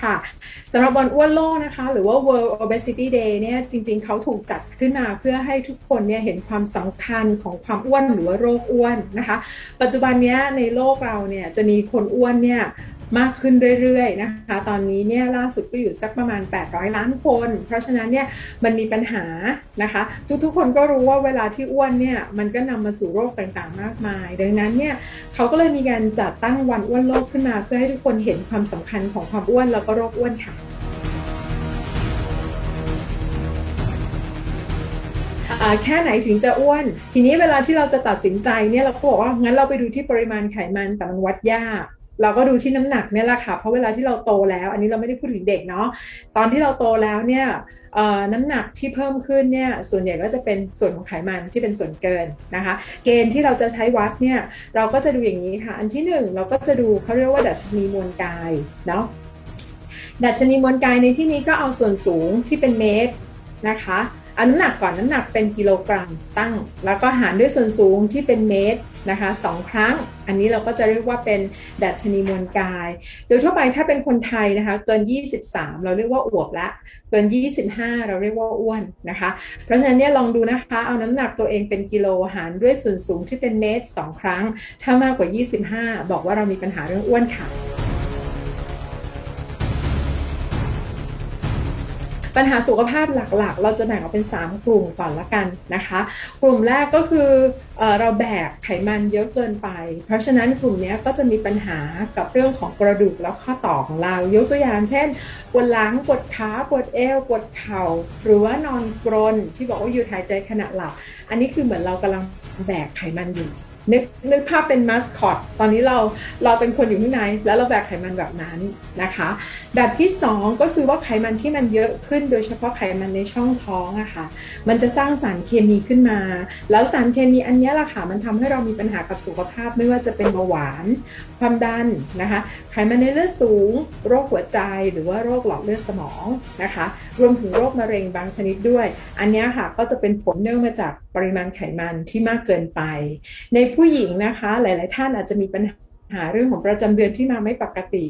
ค่ะสำหรับวันอ้วนโลกนะคะ หรือว่า World Obesity Day เนี่ยจริงๆ เขาถูกจัดขึ้นมาเพื่อให้ทุกคนเนี่ยเห็นความสำคัญของความอ้วนหรือว่าโรคอ้วนนะคะ ปัจจุบันนี้ในโลกเราเนี่ยจะมีคนอ้วนเนี่ย มากขึ้นเรื่อยๆนะคะ ตอนนี้เนี่ยล่าสุดก็อยู่สักประมาณ 800 ล้านคน เพราะฉะนั้นเนี่ยมันมีปัญหานะคะ ทุกๆคนก็รู้ว่าเวลาที่อ้วนเนี่ยมันก็นำมาสู่โรคต่างๆมากมาย ดังนั้นเนี่ยเขาก็เลยมีการจัดตั้งวันอ้วนโลกขึ้นมา เพื่อให้ทุกคนเห็นความสำคัญของความอ้วนแล้วก็โรคอ้วนค่ะแค่ไหนถึงจะอ้วน ทีนี้เวลาที่เราจะตัดสินใจเนี่ยเราก็บอกว่างั้นเราไปดูที่ปริมาณไขมันแต่มันวัดยาก เราก็ดูที่น้ำหนักเนี่ยแหละค่ะ เพราะเวลาที่เราโตแล้ว อันนี้เราไม่ได้พูดถึงเด็กเนาะ ตอนที่เราโตแล้วเนี่ยน้ำหนักที่เพิ่มขึ้นเนี่ยส่วนใหญ่ก็จะเป็นส่วนของไขมันที่เป็นส่วนเกินนะคะ เกณฑ์ที่เราจะใช้วัดเนี่ยเราก็จะดูอย่างนี้ค่ะ อันที่หนึ่งเราก็จะดูเขาเรียกว่าดัชนีมวลกายเนาะดัชนีมวลกายในที่นี้ก็เอาส่วนสูงที่เป็นเมตรนะคะ อาน้ำหนักก่อนน้ำหนักเป็นกิโลกรัมตั้ง แล้วก็หารด้วยส่วนสูงที่เป็นเมตรนะคะสองครั้ง อันนี้เราก็จะเรียกว่าเป็นดัชนีมวลกาย โดยทั่วไปถ้าเป็นคนไทยนะคะเกิน 23 เราเรียกว่าอวบละเกิน 25 เราเรียกว่าอ้วนนะคะ เพราะฉะนั้นเนี่ยลองดูนะคะเอาน้ำหนักตัวเองเป็นกิโลหารด้วยส่วนสูงที่เป็นเมตร 2 ครั้ง ถ้ามากกว่า 25 บอกว่าเรามีปัญหาเรื่องอ้วนค่ะ ปัญหาสุขภาพหลักๆ เราจะแบ่งออกเป็น 3 กลุ่มก่อนละกันนะคะ กลุ่มแรกก็คือเออเราแบกไขมันเยอะเกินไป เพราะฉะนั้นกลุ่มนี้ก็จะมีปัญหากับเรื่องของกระดูกและข้อต่อของเรา ยกตัวอย่างเช่น ปวดหลัง ปวดขา ปวดเอว ปวดเข่า หรือว่านอนกรนที่บอกว่าหยุดหายใจขณะหลับ อันนี้คือเหมือนเรากำลังแบกไขมันอยู่ นึกนึกภาพเป็นมัสคอตตอนนี้เราเราเป็นคนอยู่ข้างใน แล้วเราแบกไขมันแบบนั้นนะคะ แบบที่ 2 ก็คือว่าไขมันที่มันเยอะขึ้น โดยเฉพาะไขมันในช่องท้องอะค่ะ มันจะสร้างสารเคมีขึ้นมา แล้วสารเคมีอันนี้ล่ะค่ะมันทำให้เรามีปัญหากับสุขภาพไม่ว่าจะเป็นเบาหวาน ความดันนะคะ ไขมันในเลือดสูง โรคหัวใจหรือว่าโรคหลอดเลือดสมองนะคะ รวมถึงโรคมะเร็งบางชนิดด้วย อันนี้ค่ะก็จะเป็นผลเนื่องมาจากปริมาณไขมันที่มากเกินไป ในผผู้หญิงนะคะ หลาย ๆ ท่านอาจจะมีปัญหาเรื่องของประจำเดือนที่มาไม่ปกติ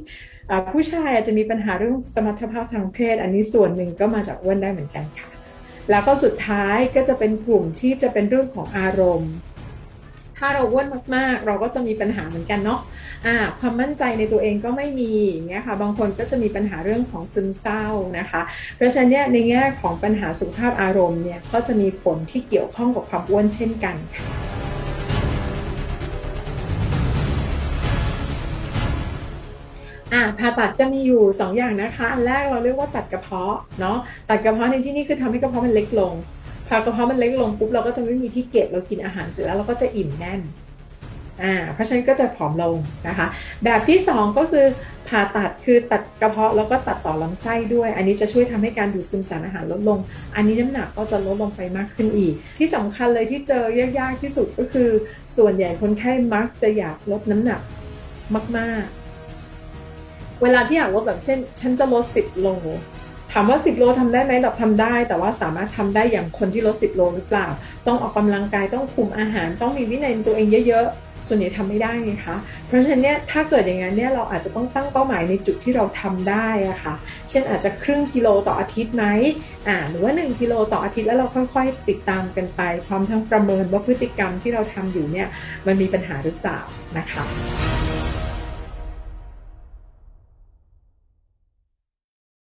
ผู้ชายอาจจะมีปัญหาเรื่องสมรรถภาพทางเพศ อันนี้ส่วนหนึ่งก็มาจากอ้วนได้เหมือนกันค่ะ แล้วก็สุดท้ายก็จะเป็นกลุ่มที่จะเป็นเรื่องของอารมณ์ถ้าเราอ้วนมากๆ เราก็จะมีปัญหาเหมือนกันเนาะอ่าความมั่นใจในตัวเองก็ไม่มีอย่างเงี้ยค่ะ บางคนก็จะมีปัญหาเรื่องของซึมเศร้านะคะ เพราะฉะนั้นในแง่ของปัญหาสุขภาพอารมณ์เนี่ยก็จะมีผลที่เกี่ยวข้องกับความอ้วนเช่นกันค่ะ อ่าผ่าตัดจะมีอยู่ 2 อย่างนะคะ อันแรกเราเรียกว่าตัดกระเพาะเนาะตัดกระเพาะในที่นี้คือทำให้กระเพาะมันเล็กลงพอกระเพาะมันเล็กลงปุ๊บเราก็จะไม่มีที่เก็บเรากินอาหารเสร็จแล้วเราก็จะอิ่มแน่นอ่าเพราะฉะนั้นก็จะผอมลงนะคะ แบบที่ 2 ก็คือผ่าตัดคือตัดกระเพาะแล้วก็ตัดต่อลำไส้ด้วย อันนี้จะช่วยทำให้การดูดซึมสารอาหารลดลง อันนี้น้ำหนักก็จะลดลงไปมากขึ้นอีก ที่สำคัญเลยที่เจอยากๆที่สุดก็คือ ส่วนใหญ่คนไข้มักจะอยากลดน้ำหนักมากๆ เวลาที่อยากลดแบบเช่น ฉันจะลด10โล ถามว่า 10 โลทำได้ไหมแบบทำได้ แต่ว่าสามารถทำได้อย่างคนที่ลด 10 โลหรือเปล่า ต้องออกกำลังกายต้องคุมอาหาร ต้องมีวินัยในตัวเองเยอะๆส่วนใหญ่ทำไม่ได้ไงคะ เพราะฉะนั้นเนี่ยถ้าเกิดอย่างนั้นเนี่ยเราอาจจะต้องตั้งเป้าหมายในจุดที่เราทำได้อะค่ะ เช่นอาจจะครึ่งกิโลต่ออาทิตย์ไหมอ่าหรือว่า 1 กิโลต่ออาทิตย์แล้วเราค่อยๆ ติดตามกันไป พร้อมทั้งประเมินว่าพฤติกรรมที่เราทำอยู่เนี่ยมันมีปัญหาหรือเปล่านะคะ